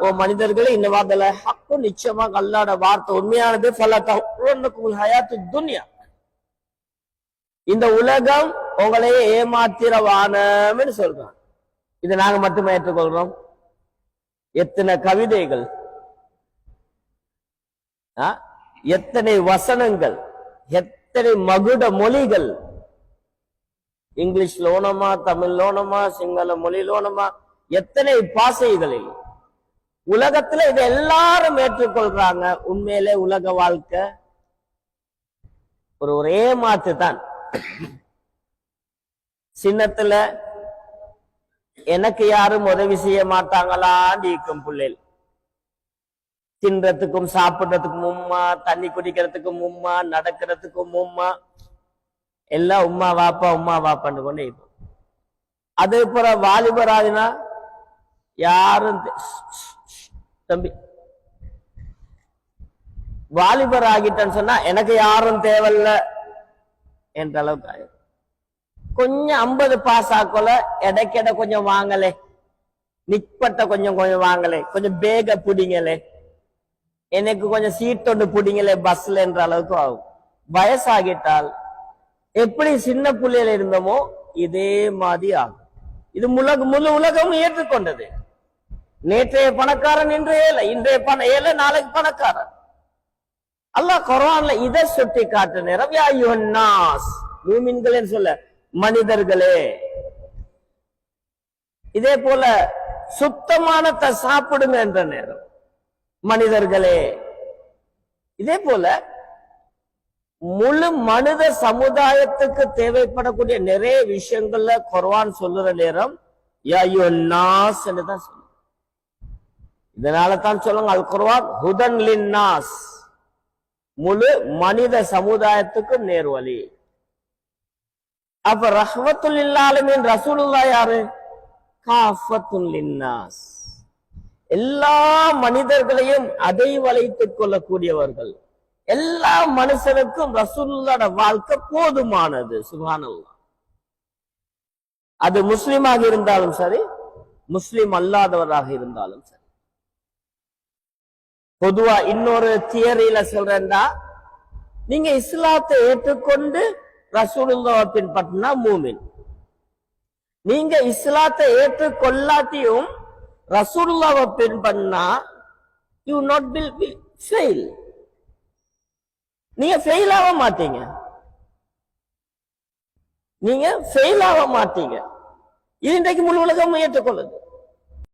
ஓ மனிதர்களே இந்த வார்த்தை ஹக்கு நிச்சயமா அல்லாட வார்த்தை உண்மையானது ஹயாத்து துன்யா. இந்த உலகம் உங்களை ஏமாத்திரவானம்னு சொல்றான் இதை நாங்க மட்டுமே ஏற்றுக்கொள்றோம். எத்தனை கவிதைகள் எத்தனை வசனங்கள் எத்தனை மகுட மொழிகள் இங்கிலீஷ் லோனமா தமிழ் லோனமா சிங்கள மொழி லோனமா எத்தனை பாசைகளில்? உலகத்துல இதை எல்லாரும் ஏற்றுக்கொள்றாங்க. உண்மையிலே உலக வாழ்க்கை ஒரு ஒரே மாத்து தான் சின்னத்துல எனக்கு யாரும் உதவி செய்ய மாட்டாங்களான்னு இருக்கும் பிள்ளைகள் தின்றதுக்கும் சாப்பிடுறதுக்கும் உம்மா தண்ணி குடிக்கிறதுக்கும் உம்மா நடக்கிறதுக்கும் உம்மா. எல்லாம் உம்மா வாப்பா உம்மா வாப்பான்னு கொண்டே இப்போ அதே போல வாலிபர் யாரும் தம்பி. வாலிபர் ஆகிட்டேன்னு சொன்னா எனக்கு யாரும் தேவையில்ல என்ற அளவுக்கு ஆயிரும். கொஞ்சம் ஐம்பது பாஸ் ஆக்கல எடைக்கெடை கொஞ்சம் வாங்கலே. நிப்பட்ட கொஞ்சம் கொஞ்சம் வாங்கலே. கொஞ்சம் பேக பிடிங்களே எனக்கு கொஞ்சம் சீட் தொண்டு பிடிங்களே பஸ்ல என்ற அளவுக்கு ஆகும். வயசாகிட்டால் எப்படி சின்ன பிள்ளையில இருந்தோமோ இதே மாதிரி ஆகும். இது முழு முழு உலகமும் ஏற்றுக்கொண்டது. நேற்றைய பணக்காரன் இன்று ஏழை. இன்றைய பண ஏழை நாளைக்கு பணக்காரன். அல்லாஹ் குர்ஆன்ல இதை சுட்டி காட்டு நேரம் யா சொல்ல மனிதர்களே. இதே போல சுத்தமானத்தை சாப்பிடுங்க என்ற நேரம். மனிதர்களே. இதே போல முழு மனித சமுதாயத்துக்கு தேவைப்படக்கூடிய நிறைய விஷயங்கள்ல குர்வான் சொல்லுற நேரம் யா என்று தான் சொல்லுங்க இதனால தான் சொல்லுங்க அல் குர்வான் ஹுதன் லின்னாஸ் முழு மனித சமுதாயத்துக்கு நேர்வழி அப்ப ரஹ்மத்துல் இல்லாலுமின் ரசூலுல்லா யாரு? காஃபத்துல் லின்னாஸ் எல்லா மனிதர்களையும் அதை வளைத்துக் கொள்ளக்கூடியவர்கள். எல்லா மனுஷனுக்கும் ரசூல்லோட வாழ்க்கை போதுமானது சுபானல்லா அது முஸ்லீமாக இருந்தாலும் சரி முஸ்லீம் அல்லாதவராக இருந்தாலும் சரி. பொதுவா இன்னொரு தியரியில சொல்றேன்டா நீங்க இஸ்லாத்தை ஏற்றுக்கொண்டு ரசூலுல்லாவை பின்பற்றினா மூமின். நீங்க இஸ்லாத்தை ஏற்றுக்கொள்ளாட்டியும் ரசூலுல்லாவை பின்பற்றினா you not will be fail நீங்க ஃபெயில் ஆக மாட்டீங்க. நீங்க ஃபெயில் ஆக மாட்டீங்க. இது இன்றைக்கு முழு உலகம் ஏற்றுக்கொள்ளுது.